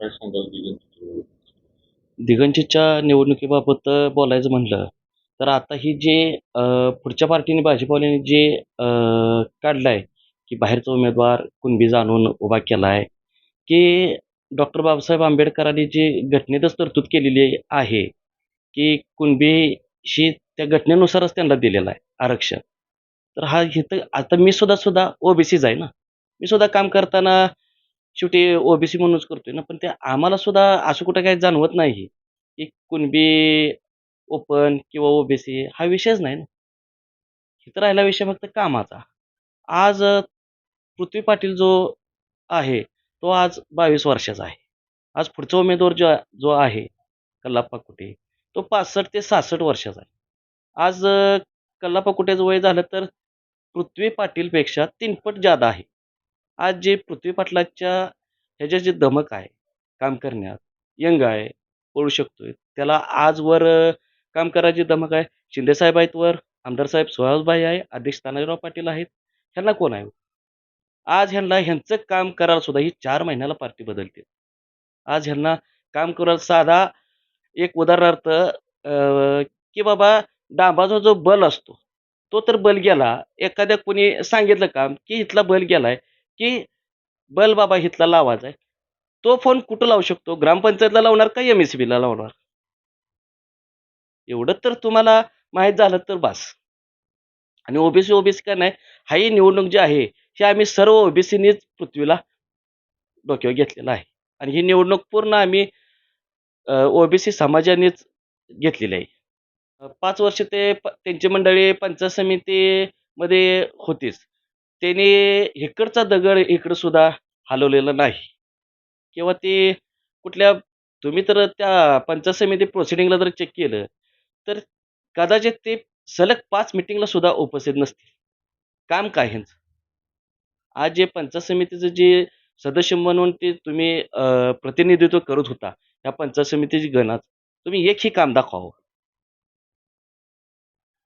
काय सांगाल दिगंत दिगंजीच्या निवडणुकीबाबत बोलायचं म्हणलं तर आता ही जे अ, पुढच्या पार्टीने भाजपवाल्यांनी जे काढलं आहे की बाहेरचा उमेदवार कुणबी जाणून उभा केला आहे की डॉक्टर बाबासाहेब आंबेडकरांनी जी घटनेतच तरतूद केलेली आहे की कुणबीशी त्या घटनेनुसारच त्यांना दिलेलं आहे आरक्षण. तर हा इथं आता मी सुद्धा सुद्धा ओबीसीच आहे ना. मी सुद्धा काम करताना शेवटी ओबीसी म्हणूनच करतोय ना पण ते आम्हाला सुद्धा असं कुठं काही जाणवत नाही की कुणबी ओपन किंवा ओबीसी हा विषयच नाही ना. इथं राहिला विषय फक्त कामाचा. आज पृथ्वी पाटील जो आहे तो आज बावीस वर्षाचा आहे. आज पुढचा उमेदवार जो जो आहे कल्लाप्पा कुटे तो पासष्ट ते सहासष्ट वर्षाचा आहे. आज कल्लाप्पा कुटेचं वय झालं तर पृथ्वी पाटीलपेक्षा तीनपट जादा आहे. आज जे पृथ्वी पाटलाच्या ह्याच्या जे धमक आहे काम करण्यात यंग आहे पळू शकतोय त्याला आजवर काम करायची धमक आहे शिंदेसाहेब आहेत वर आमदार साहेब सुहासभाई आहे अध्यक्ष तानाजीराव पाटील आहेत ह्यांना कोण आहे? आज ह्यांना ह्यांचं काम करायला सुद्धा ही चार महिन्याला पार्टी बदलते. आज ह्यांना काम करायला साधा एक उदाहरणार्थ की बाबा डांबाचा जो बल असतो तो तर बल गेला एखाद्या कोणी सांगितलं काम की इथला बल गेलाय की बल बाबा हितला लावायचा आहे तो फोन कुठं लावू शकतो? ग्रामपंचायतला लावणार का एम एस बीला लावणार? एवढं तर तुम्हाला माहीत झालं तर बस. आणि ओबीसी ओबीसी का नाही हा ही निवडणूक जी आहे ही आम्ही सर्व ओबीसीनीच पृथ्वीला डोक्यावर घेतलेला आहे. आणि ही निवडणूक पूर्ण आम्ही ओबीसी समाजानेच घेतलेली आहे. पाच वर्ष ते प त्यांची मंडळी पंचायत समितीमध्ये होतीच. त्याने इकडचा दगड इकडं सुद्धा हलवलेला नाही. किंवा ते कुठल्या तुम्ही तर त्या पंचायत समिती प्रोसिडिंगला जर चेक केलं तर कदाचित ते सलग पाच मिटिंगला सुद्धा उपस्थित नसतील. काम काय ह्यांचं? आज जे पंचायत समितीचं जे सदस्य म्हणून ते तुम्ही प्रतिनिधित्व करत होता या पंचायत समितीची गणात तुम्ही एकही काम दाखवावं.